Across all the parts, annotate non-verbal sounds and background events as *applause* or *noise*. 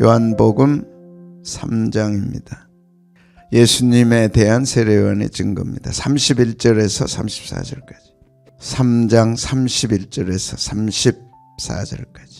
요한복음 3장입니다. 예수님에 대한 세례요한의 증거입니다. 31절에서 34절까지. 3장 31절에서 34절까지.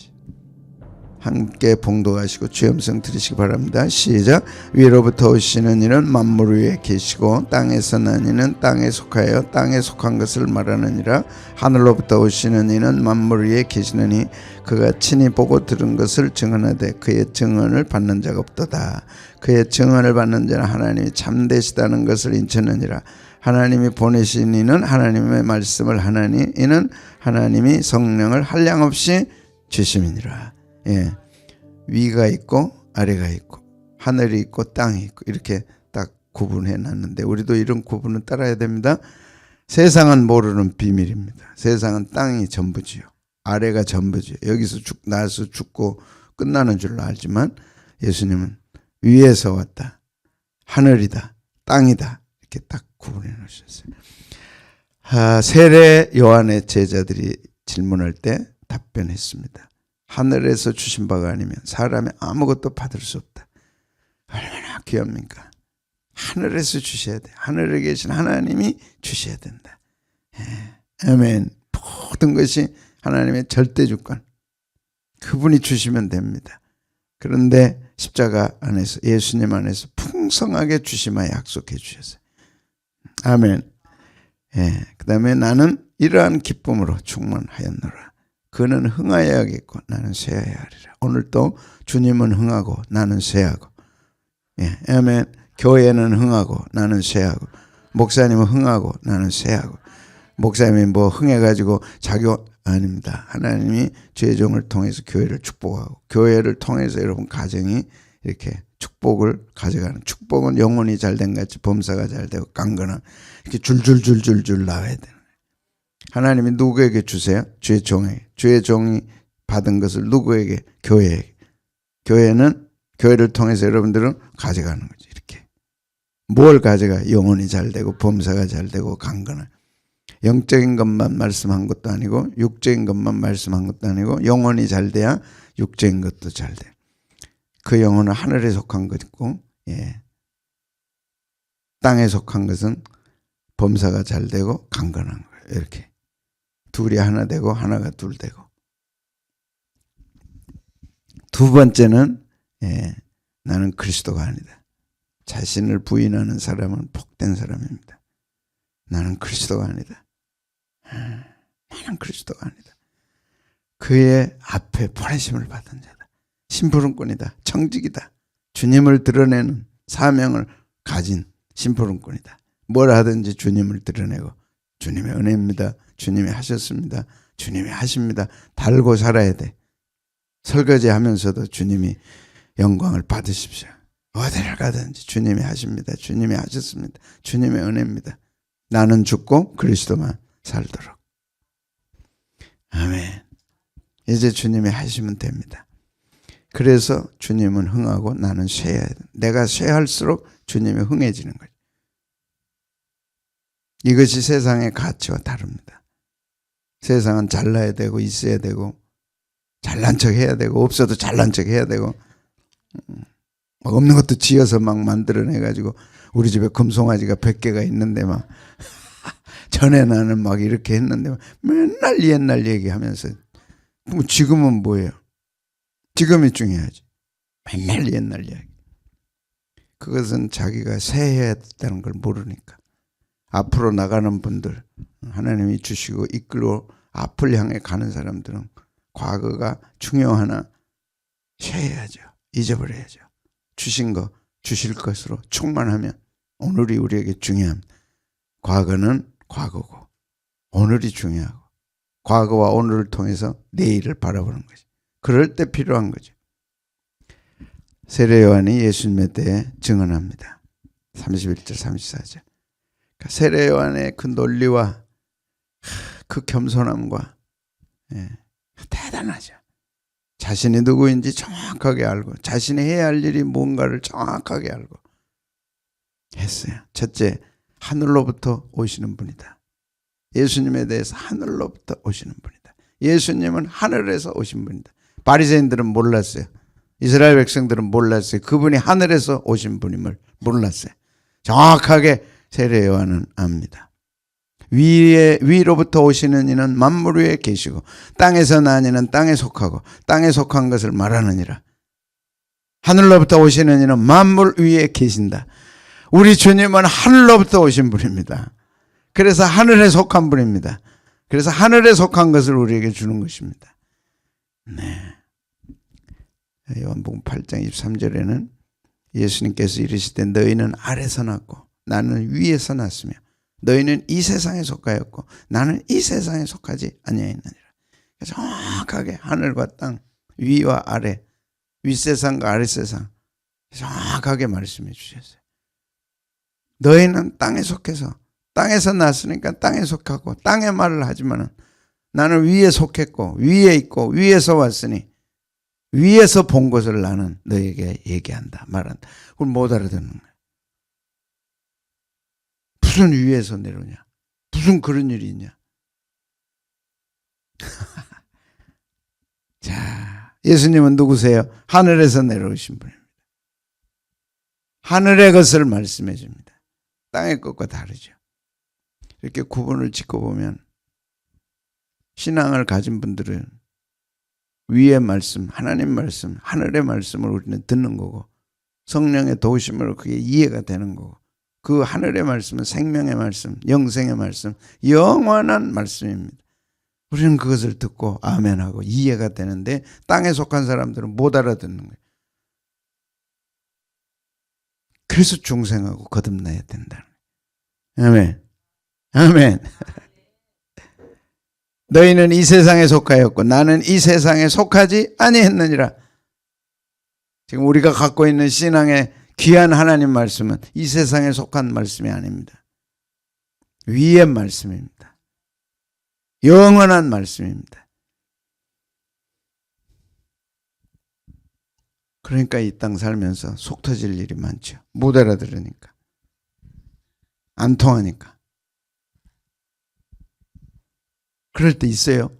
함께 봉독하시고 주염성 들으시기 바랍니다. 시작. 위로부터 오시는 이는 만물 위에 계시고 땅에서 난 이는 땅에 속하여 땅에 속한 것을 말하느니라. 하늘로부터 오시는 이는 만물 위에 계시느니 그가 친히 보고 들은 것을 증언하되 그의 증언을 받는 자가 없도다. 그의 증언을 받는 자는 하나님이 참되시다는 것을 인쳤느니라. 하나님이 보내신 이는 하나님의 말씀을 하나니 이는 하나님이 성령을 한량없이 주심이니라. 예. 위가 있고 아래가 있고 하늘이 있고 땅이 있고 이렇게 딱 구분해 놨는데 우리도 이런 구분을 따라야 됩니다. 세상은 모르는 비밀입니다. 세상은 땅이 전부지요. 아래가 전부지요. 여기서 죽 나서 죽고 끝나는 줄로 알지만 예수님은 위에서 왔다. 하늘이다. 땅이다. 이렇게 딱 구분해 놓으셨어요. 아, 세례 요한의 제자들이 질문할 때 답변했습니다. 하늘에서 주신 바가 아니면 사람이 아무것도 받을 수 없다. 얼마나 귀합니까? 하늘에서 주셔야 돼. 하늘에 계신 하나님이 주셔야 된다. 예. 아멘. 모든 것이 하나님의 절대 주권. 그분이 주시면 됩니다. 그런데 십자가 안에서 예수님 안에서 풍성하게 주시마 약속해 주셨어요. 아멘. 예. 그다음에 나는 이러한 기쁨으로 충만하였노라. 그는 흥하여야겠고 나는 쇠하여야 하리라. 오늘도 주님은 흥하고 나는 쇠하고. 예, 아멘. 교회는 흥하고 나는 쇠하고. 목사님은 흥하고 나는 쇠하고. 목사님이 뭐 흥해가지고 자기 아닙니다. 하나님이 죄종을 통해서 교회를 축복하고 교회를 통해서 여러분 가정이 이렇게 축복을 가져가는 축복은 영혼이 잘 된 같이 범사가 잘 되고 강건한 이렇게 줄줄줄줄줄 나와야 되는 하나님이 누구에게 주세요? 주의 종에게. 주의 종이 받은 것을 누구에게? 교회에게. 교회는 교회를 통해서 여러분들은 가져가는 거지. 이렇게. 뭘 가져가? 영혼이 잘 되고 범사가 잘 되고 강건한. 영적인 것만 말씀한 것도 아니고 육적인 것만 말씀한 것도 아니고 영혼이 잘 돼야 육적인 것도 잘 돼. 그 영혼은 하늘에 속한 것이고 예. 땅에 속한 것은 범사가 잘 되고 강건한 거예요. 이렇게. 둘이 하나 되고 하나가 둘 되고. 두 번째는 예, 나는 그리스도가 아니다. 자신을 부인하는 사람은 복된 사람입니다. 나는 그리스도가 아니다. 아, 나는 그리스도가 아니다. 그의 앞에 보내심을 받은 자다. 심부름꾼이다. 청직이다. 주님을 드러내는 사명을 가진 심부름꾼이다. 뭘 하든지 주님을 드러내고 주님의 은혜입니다. 주님이 하셨습니다. 주님이 하십니다. 달고 살아야 돼. 설거지 하면서도 주님이 영광을 받으십시오. 어디를 가든지 주님이 하십니다. 주님이 하셨습니다. 주님의 은혜입니다. 나는 죽고 그리스도만 살도록. 아멘. 이제 주님이 하시면 됩니다. 그래서 주님은 흥하고 나는 쇠해야 돼. 내가 쇠할수록 주님이 흥해지는 거죠. 이것이 세상의 가치와 다릅니다. 세상은 잘나야 되고 있어야 되고 잘난 척 해야 되고 없어도 잘난 척 해야 되고 음, 없는 것도 지어서 막 만들어내 가지고 우리 집에 금송아지가 100개가 있는데 막 *laughs* 전에 나는 막 이렇게 했는데 맨날 옛날 얘기하면서 뭐 지금은 뭐예요? 지금이 중요하지. 맨날 옛날 이야기. 그것은 자기가 새해야 된다는 걸 모르니까. 앞으로 나가는 분들 하나님이 주시고 이끌고 앞을 향해 가는 사람들은 과거가 중요하나 쉬어야죠. 잊어버려야죠. 주신 거 주실 것으로 충만하면 오늘이 우리에게 중요합니다. 과거는 과거고 오늘이 중요하고 과거와 오늘을 통해서 내일을 바라보는 거지. 그럴 때 필요한 거죠. 세례 요한이 예수님에 대해 증언합니다. 31절 34절. 그러니까 세례 요한의 그 논리와 그 겸손함과 예, 대단하죠. 자신이 누구인지 정확하게 알고 자신이 해야 할 일이 뭔가를 정확하게 알고 했어요. 첫째, 하늘로부터 오시는 분이다. 예수님에 대해서 하늘로부터 오시는 분이다. 예수님은 하늘에서 오신 분이다. 바리새인들은 몰랐어요. 이스라엘 백성들은 몰랐어요. 그분이 하늘에서 오신 분임을 몰랐어요. 정확하게 세례 요한은 압니다. 위에 위로부터 오시는 이는 만물 위에 계시고 땅에서 난 이는 땅에 속하고 땅에 속한 것을 말하느니라. 하늘로부터 오시는 이는 만물 위에 계신다. 우리 주님은 하늘로부터 오신 분입니다. 그래서 하늘에 속한 분입니다. 그래서 하늘에 속한 것을 우리에게 주는 것입니다. 네. 요한복음 8장 23절에는 예수님께서 이르시되 너희는 아래서 났고 나는 위에서 났으며 너희는 이 세상에 속하였고 나는 이 세상에 속하지 아니하였느니라. 정확하게 하늘과 땅, 위와 아래, 윗세상과 아랫세상 정확하게 말씀해 주셨어요. 너희는 땅에 속해서 땅에서 났으니까 땅에 속하고 땅의 말을 하지만은 나는 위에 속했고 위에 있고 위에서 왔으니 위에서 본 것을 나는 너에게 얘기한다 말한다. 그걸 못 알아듣는 거야. 무슨 위에서 내려오냐? 무슨 그런 일이 있냐? *laughs* 자, 예수님은 누구세요? 하늘에서 내려오신 분입니다. 하늘의 것을 말씀해 줍니다. 땅의 것과 다르죠. 이렇게 구분을 짓고 보면 신앙을 가진 분들은 위의 말씀, 하나님 말씀, 하늘의 말씀을 우리는 듣는 거고 성령의 도우심으로 그게 이해가 되는 거고 그 하늘의 말씀은 생명의 말씀, 영생의 말씀, 영원한 말씀입니다. 우리는 그것을 듣고 아멘하고 이해가 되는데 땅에 속한 사람들은 못 알아듣는 거예요. 그래서 중생하고 거듭나야 거예요. 아멘. 아멘. *laughs* 너희는 이 세상에 속하였고 나는 이 세상에 속하지 아니했느니라. 지금 우리가 갖고 있는 신앙의 귀한 하나님 말씀은 이 세상에 속한 말씀이 아닙니다. 위의 말씀입니다. 영원한 말씀입니다. 그러니까 이 땅 살면서 속 터질 일이 많죠. 못 알아들으니까. 안 통하니까. 그럴 때 있어요?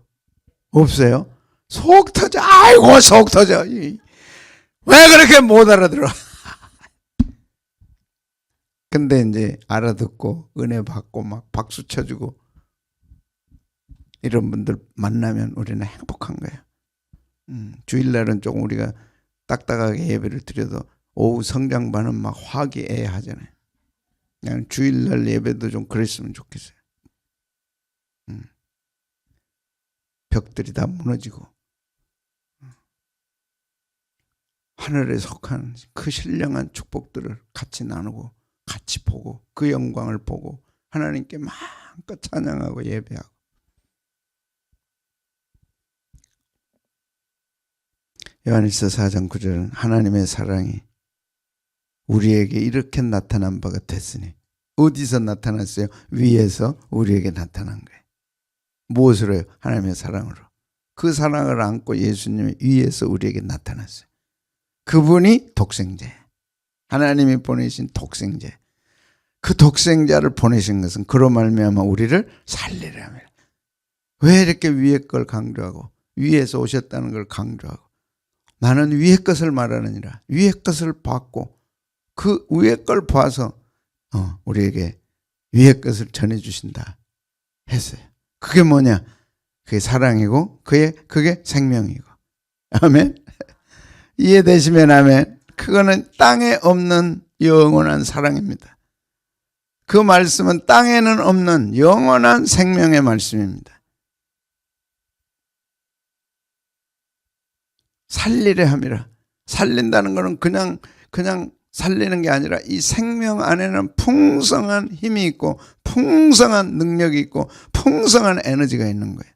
없어요? 속 터져. 아이고, 속 터져. 왜 그렇게 못 알아들어? 근데 이제 알아듣고 은혜 받고 막 박수 쳐주고 이런 분들 만나면 우리는 행복한 거예요. 음, 주일날은 조금 우리가 딱딱하게 예배를 드려도 오후 성장반은 막 화기애애하잖아요. 그냥 주일날 예배도 좀 그랬으면 좋겠어요. 음. 벽들이 다 무너지고 하늘에 속한 그 신령한 축복들을 같이 나누고 같이 보고 그 영광을 보고 하나님께 마음껏 찬양하고 예배하고 요한일서 4장 9절은 하나님의 사랑이 우리에게 이렇게 나타난 바가 됐으니 어디서 나타났어요? 위에서 우리에게 나타난 거예요. 무엇으로요? 하나님의 사랑으로. 그 사랑을 안고 예수님이 위에서 우리에게 나타났어요. 그분이 독생자. 하나님이 보내신 독생자. 그 독생자를 보내신 것은 그로 말미암아 우리를 살리려 합니다. 왜 이렇게 위의 걸 강조하고 위에서 오셨다는 걸 강조하고 나는 위의 것을 말하느니라. 위의 것을 받고 그 위의 걸 봐서 어, 우리에게 위의 것을 전해 주신다 했어요. 그게 뭐냐? 그게 사랑이고 그게 그게 생명이고. 아멘. *laughs* 이해되시면 아멘. 그거는 땅에 없는 영원한 사랑입니다. 그 말씀은 땅에는 없는 영원한 생명의 말씀입니다. 살리려 함이라. 살린다는 것은 그냥 그냥 살리는 게 아니라 이 생명 안에는 풍성한 힘이 있고 풍성한 능력이 있고 풍성한 에너지가 있는 거예요.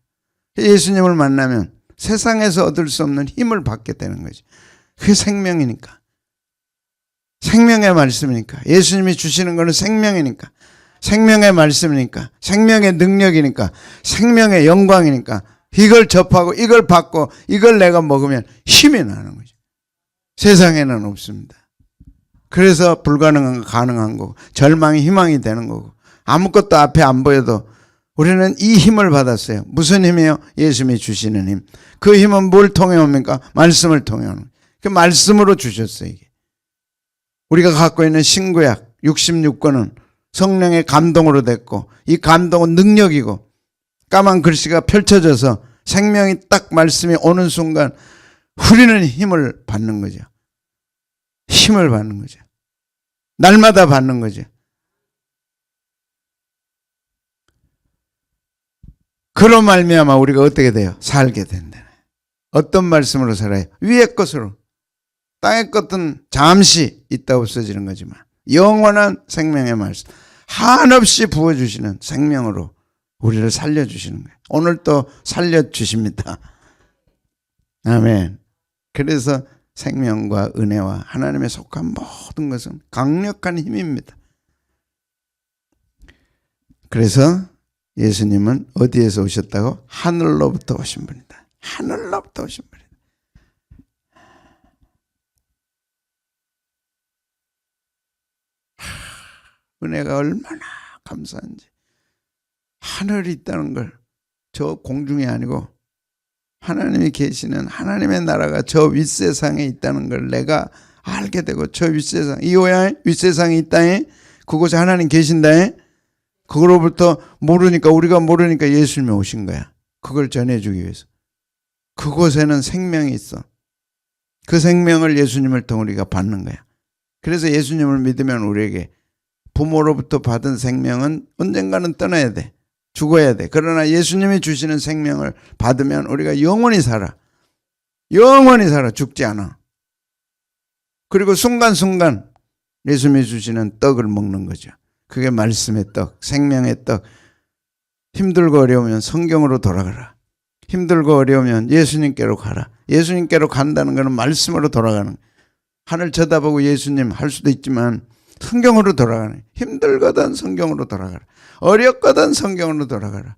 예수님을 만나면 세상에서 얻을 수 없는 힘을 받게 되는 거죠. 그게 생명이니까. 생명의 말씀이니까. 예수님이 주시는 것은 생명이니까. 생명의 말씀이니까. 생명의 능력이니까. 생명의 영광이니까. 이걸 접하고 이걸 받고 이걸 내가 먹으면 힘이 나는 거죠. 세상에는 없습니다. 그래서 불가능한 거 가능한 거고 절망이 희망이 되는 거고 아무것도 앞에 안 보여도 우리는 이 힘을 받았어요. 무슨 힘이요? 예수님이 주시는 힘. 그 힘은 뭘 통해 옵니까? 말씀을 통해 오는. 그 말씀으로 주셨어요, 이게. 우리가 갖고 있는 신구약 66권은 성령의 감동으로 됐고 이 감동은 능력이고 까만 글씨가 펼쳐져서 생명이 딱 말씀이 오는 순간 우리는 힘을 받는 거죠. 힘을 받는 거죠. 날마다 받는 거죠. 그로 말미암아 우리가 어떻게 돼요? 살게 된다. 어떤 말씀으로 살아요? 위의 것으로. 땅의 것은 잠시 있다 없어지는 거지만 영원한 생명의 말씀 한없이 부어주시는 생명으로 우리를 살려주시는 거예요. 오늘 또 살려주십니다. 아멘. 그래서 생명과 은혜와 하나님의 속한 모든 것은 강력한 힘입니다. 그래서 예수님은 어디에서 오셨다고? 하늘로부터 오신 분이다. 하늘로부터 오신 분이다. 은혜가 얼마나 감사한지. 하늘이 있다는 걸 저 공중이 아니고 하나님이 계시는 하나님의 나라가 저 윗세상에 있다는 걸 내가 알게 되고 저 윗세상 이호야 윗세상에 있다에 그곳에 하나님 계신다에 그거로부터 모르니까 우리가 모르니까 예수님이 오신 거야. 그걸 전해주기 위해서. 그곳에는 생명이 있어. 그 생명을 예수님을 통해 우리가 받는 거야. 그래서 예수님을 믿으면 우리에게 부모로부터 받은 생명은 언젠가는 떠나야 돼. 죽어야 돼. 그러나 예수님이 주시는 생명을 받으면 우리가 영원히 살아. 영원히 살아. 죽지 않아. 그리고 순간순간 예수님이 주시는 떡을 먹는 거죠. 그게 말씀의 떡, 생명의 떡. 힘들고 어려우면 성경으로 돌아가라. 힘들고 어려우면 예수님께로 가라. 예수님께로 간다는 것은 말씀으로 돌아가는. 하늘 쳐다보고 예수님 할 수도 있지만 성경으로 돌아가네. 힘들거든 성경으로 돌아가라. 어렵거든 성경으로 돌아가라.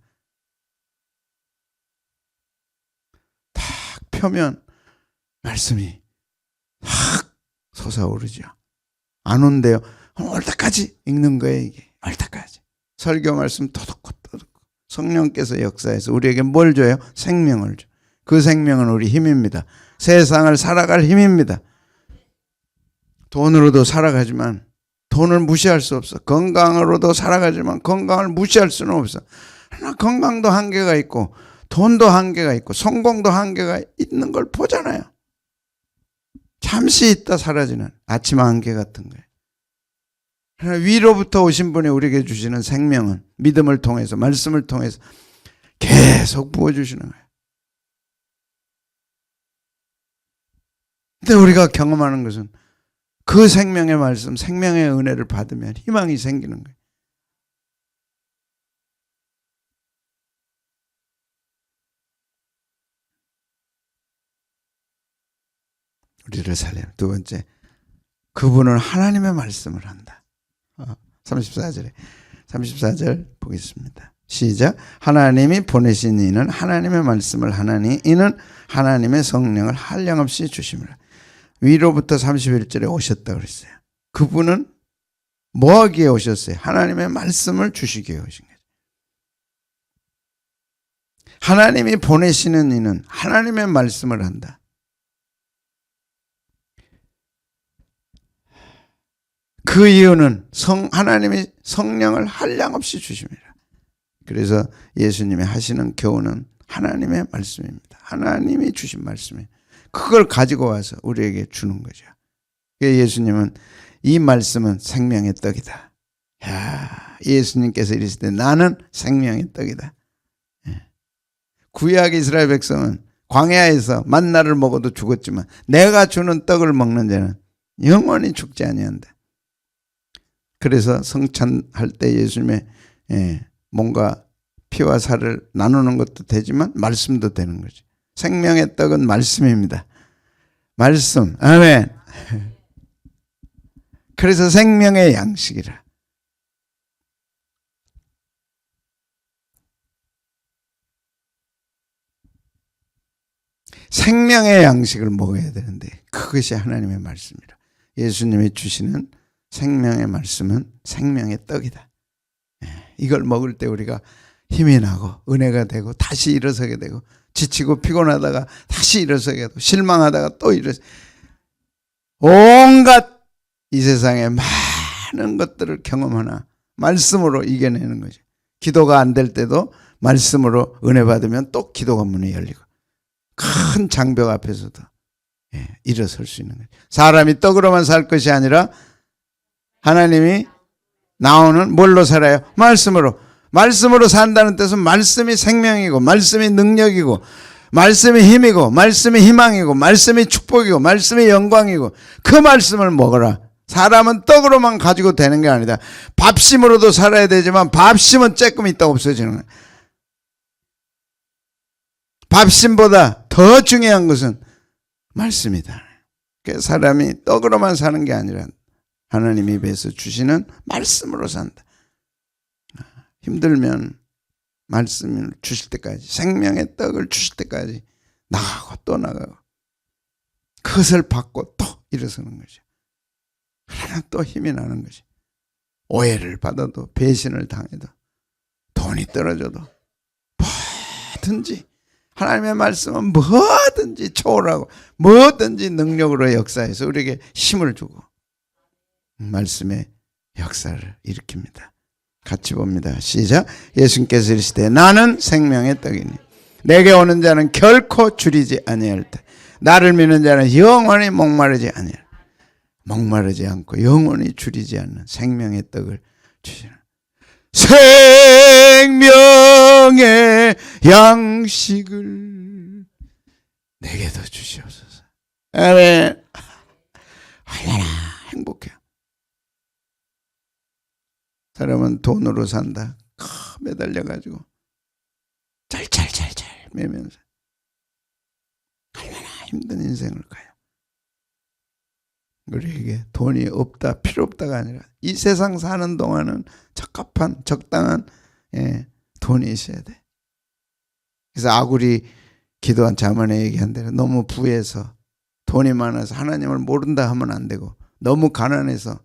탁 펴면 말씀이 확 솟아오르죠. 안 온대요. 올 때까지 읽는 거예요 이게. 올 때까지. 설교 말씀 도둑고 도둑고. 성령께서 역사해서 우리에게 뭘 줘요? 생명을 줘. 그 생명은 우리 힘입니다. 세상을 살아갈 힘입니다. 돈으로도 살아가지만 돈을 무시할 수 없어. 건강으로도 살아가지만 건강을 무시할 수는 없어. 하나 건강도 한계가 있고 돈도 한계가 있고 성공도 한계가 있는 걸 보잖아요. 잠시 있다 사라지는 아침 안개 같은 거예요. 위로부터 오신 분이 우리에게 주시는 생명은 믿음을 통해서 말씀을 통해서 계속 부어주시는 거예요. 근데 우리가 경험하는 것은 그 생명의 말씀, 생명의 은혜를 받으면 희망이 생기는 거예요. 우리를 살려. 두 번째, 그분은 하나님의 말씀을 한다. 34절에 34절 보겠습니다. 시작. 하나님이 보내신 이는 하나님의 말씀을 하나니 이는 하나님의 성령을 한량없이 주심이라. 위로부터 31절에 오셨다 그랬어요. 그분은 뭐 하기에 오셨어요? 하나님의 말씀을 주시기에 오신 거죠. 하나님이 보내시는 이는 하나님의 말씀을 한다. 그 이유는 성 하나님이 성령을 한량없이 주십니다. 그래서 예수님이 하시는 교훈은 하나님의 말씀입니다. 하나님이 주신 말씀이에요. 그걸 가지고 와서 우리에게 주는 거죠. 예수님은 이 말씀은 생명의 떡이다. 야, 예수님께서 이르시되 나는 생명의 떡이다. 예. 구약 이스라엘 백성은 광야에서 만나를 먹어도 죽었지만 내가 주는 떡을 먹는 자는 영원히 죽지 아니한다. 그래서 성찬할 때 예수님의 예, 뭔가 피와 살을 나누는 것도 되지만 말씀도 되는 거죠. 생명의 떡은 말씀입니다. 말씀. 아멘. 그래서 생명의 양식이라. 생명의 양식을 먹어야 되는데 그것이 하나님의 말씀이라. 예수님이 주시는 생명의 말씀은 생명의 떡이다. 예, 이걸 먹을 때 우리가 힘이 나고 은혜가 되고 다시 일어서게 되고 지치고 피곤하다가 다시 일어서게 되고 실망하다가 또 일어서 온갖 이 세상에 많은 것들을 경험하나 말씀으로 이겨내는 거죠. 기도가 안 될 때도 말씀으로 은혜 받으면 또 기도가 문이 열리고 큰 장벽 앞에서도 예, 일어설 수 있는 거죠. 사람이 떡으로만 살 것이 아니라 하나님이 나오는 뭘로 살아요? 말씀으로. 말씀으로 산다는 뜻은 말씀이 생명이고 말씀이 능력이고 말씀이 힘이고 말씀이 희망이고 말씀이 축복이고 말씀이 영광이고 그 말씀을 먹어라. 사람은 떡으로만 가지고 되는 게 아니다. 밥심으로도 살아야 되지만 밥심은 조금 있다 없어지는. 밥심보다 더 중요한 것은 말씀이다. 그 사람이 떡으로만 사는 게 아니라 하나님 입에서 주시는 말씀으로 산다. 힘들면 말씀을 주실 때까지 생명의 떡을 주실 때까지 나가고 또 나가고 그것을 받고 또 일어서는 거죠. 그러면 또 힘이 나는 거지. 오해를 받아도 배신을 당해도 돈이 떨어져도 뭐든지 하나님의 말씀은 뭐든지 초월하고 뭐든지 능력으로 역사해서 우리에게 힘을 주고 말씀의 역사를 일으킵니다. 같이 봅니다. 시작. 예수님께서 이르시되 나는 생명의 떡이니 내게 오는 자는 결코 줄이지 아니할 때 나를 믿는 자는 영원히 목마르지 아니할 목마르지 않고 영원히 줄이지 않는 생명의 떡을 주시는 생명의 양식을 내게도 주시옵소서. 아멘. *laughs* 얼마나 행복해요. 사람은 돈으로 산다. 크, 매달려가지고 짤짤짤짤 매면서 얼마나 힘든 인생을 가요. 우리에게 돈이 없다, 필요 없다가 아니라 이 세상 사는 동안은 적합한, 적당한 예, 돈이 있어야 돼. 그래서 아굴이 기도한 자문에 얘기한 대로 너무 부해서 돈이 많아서 하나님을 모른다 하면 안 되고 너무 가난해서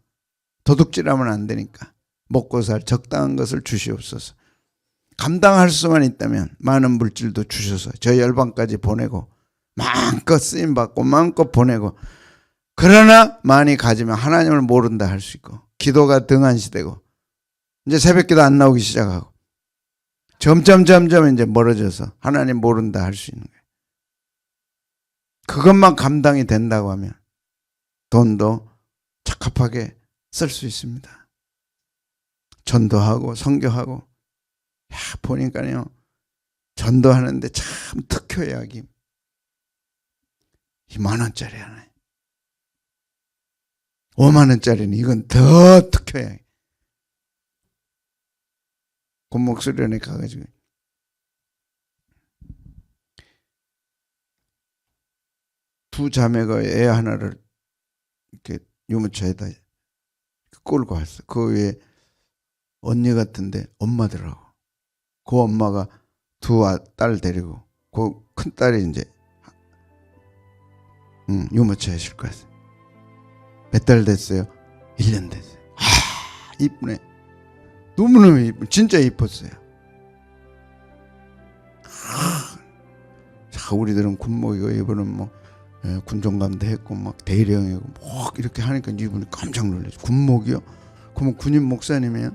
도둑질하면 안 되니까 먹고 살 적당한 것을 주시옵소서. 감당할 수만 있다면 많은 물질도 주셔서 저 열방까지 보내고 마음껏 쓰임 받고 마음껏 보내고 그러나 많이 가지면 하나님을 모른다 할 수 있고 기도가 등한시되고 이제 새벽기도 안 나오기 시작하고 점점 점점 이제 멀어져서 하나님 모른다 할 수 있는 거예요. 그것만 감당이 된다고 하면 돈도 적합하게 쓸 수 있습니다. 전도하고 선교하고 야 보니까요 전도하는데 참 특효 약이 이만 원짜리 하나 5만 원짜리는 이건 더 특효약 곤목수련회 가가지고. 두 자매가 애 하나를 이렇게 유모차에다 끌고 왔어. 그 위에 언니 같은데 엄마더라고. 그 엄마가 두 딸 데리고 그 큰 딸이 이제 응, 유모차에 싣고 왔어. 몇달 됐어요? 1년 됐어요. 아, 이쁘네. 너무너무 이쁘, 진짜 이뻤어요. 아, 자, 우리들은 군목이고 이분은 뭐 예, 군종감도 했고 막 대령이고 막 이렇게 하니까 이분이 깜짝 놀랐죠. 군목이요? 그러면 군인 목사님이에요?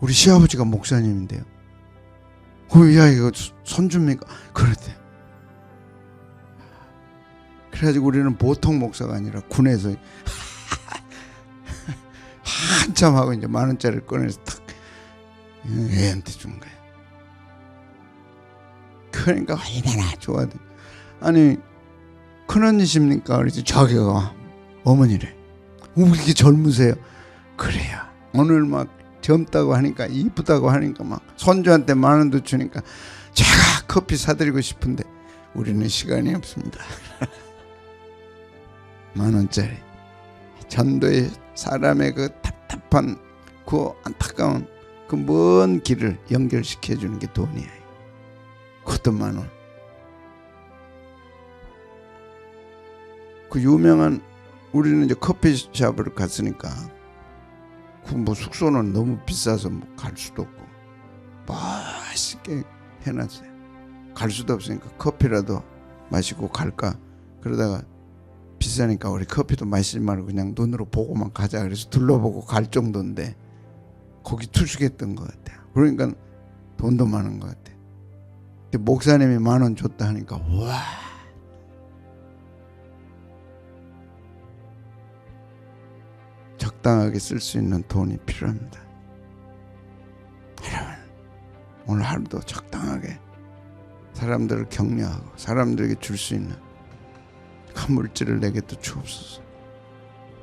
우리 시아버지가 목사님인데요. 어, 야 이거 손주입니까? 그랬대. 그래가지고 우리는 보통 목사가 아니라 군에서 *laughs* 한참 하고 이제 만 원짜리를 꺼내서 탁 애한테 준 거야. 그러니까 얼마나 좋아해. 아니 큰 언니십니까? 그래서 자기가 어머니래. 왜 이렇게 젊으세요? 그래요. 오늘 막 젊다고 하니까 이쁘다고 하니까 막 손주한테 만 원도 주니까 제가 커피 사드리고 싶은데 우리는 시간이 없습니다. *laughs* 만 원짜리 전도의 사람의 그 답답한 그 안타까운 그 먼 길을 연결시켜 주는 게 돈이에요. 그것도 만 원. 그 유명한 우리는 이제 커피숍을 갔으니까 그 뭐 숙소는 너무 비싸서 뭐 갈 수도 없고 맛있게 해놨어요. 갈 수도 없으니까 커피라도 마시고 갈까 그러다가 비싸니까 우리 커피도 마시지 말고 그냥 눈으로 보고만 가자 그래서 둘러보고 갈 정도인데 거기 투숙했던 것 같아요. 그러니까 돈도 많은 것 같아요. 목사님이 만 원 줬다 하니까 와 적당하게 쓸 수 있는 돈이 필요합니다. 여러분 오늘 하루도 적당하게 사람들을 격려하고 사람들에게 줄 수 있는 그 물질을 내게 또 주옵소서.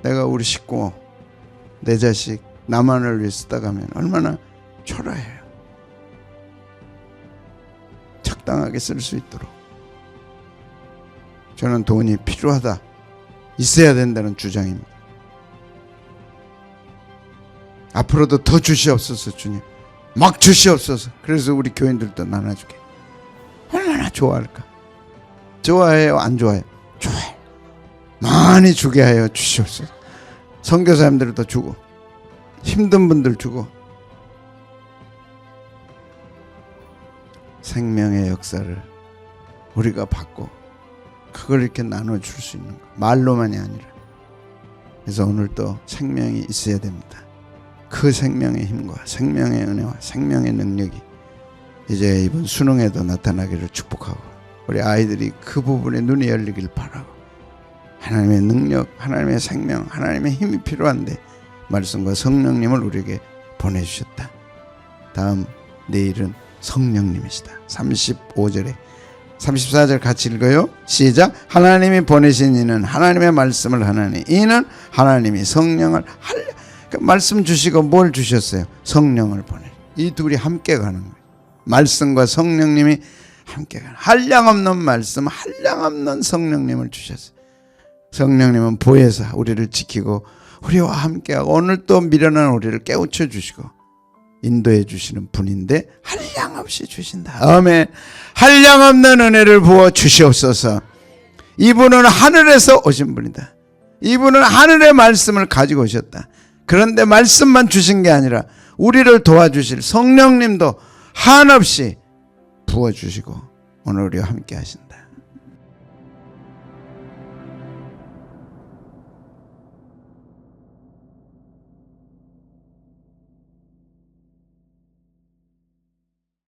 내가 우리 식구, 내 자식, 나만을 위해 쓰다가면 얼마나 초라해요. 적당하게 쓸 수 있도록. 저는 돈이 필요하다, 있어야 된다는 주장입니다. 앞으로도 더 주시옵소서, 주님. 막 주시옵소서. 그래서 우리 교인들도 나눠주게. 얼마나 좋아할까? 좋아해요? 안 좋아해요? 좋아해. 많이 주게 하여 주시옵소서. 선교사님들도 주고 힘든 분들 주고 생명의 역사를 우리가 받고 그걸 이렇게 나눠 줄 수 있는 거 말로만이 아니라 그래서 오늘 또 생명이 있어야 됩니다. 그 생명의 힘과 생명의 은혜와 생명의 능력이 이제 이번 수능에도 나타나기를 축복하고 우리 아이들이 그 부분에 눈이 열리길 바라고 하나님의 능력, 하나님의 생명, 하나님의 힘이 필요한데 말씀과 성령님을 우리에게 보내주셨다. 다음 내일은 성령님이시다. 35절에 34절 같이 읽어요. 시작. 하나님이 보내신 이는 하나님의 말씀을 하나니 이는 하나님이 성령을 말씀 주시고 뭘 주셨어요? 성령을 보내. 이 둘이 함께 가는 거예요. 말씀과 성령님이 함께 가는 한량 없는 말씀, 한량 없는 성령님을 주셨어요. 성령님은 보혜사 우리를 지키고 우리와 함께하고 오늘 또 미련한 우리를 깨우쳐 주시고 인도해 주시는 분인데 한량 없이 주신다. 아멘. 한량 없는 은혜를 부어 주시옵소서. 이분은 하늘에서 오신 분이다. 이분은 하늘의 말씀을 가지고 오셨다. 그런데 말씀만 주신 게 아니라 우리를 도와주실 성령님도 한없이 부어 주시고 오늘 우리와 함께 하신다.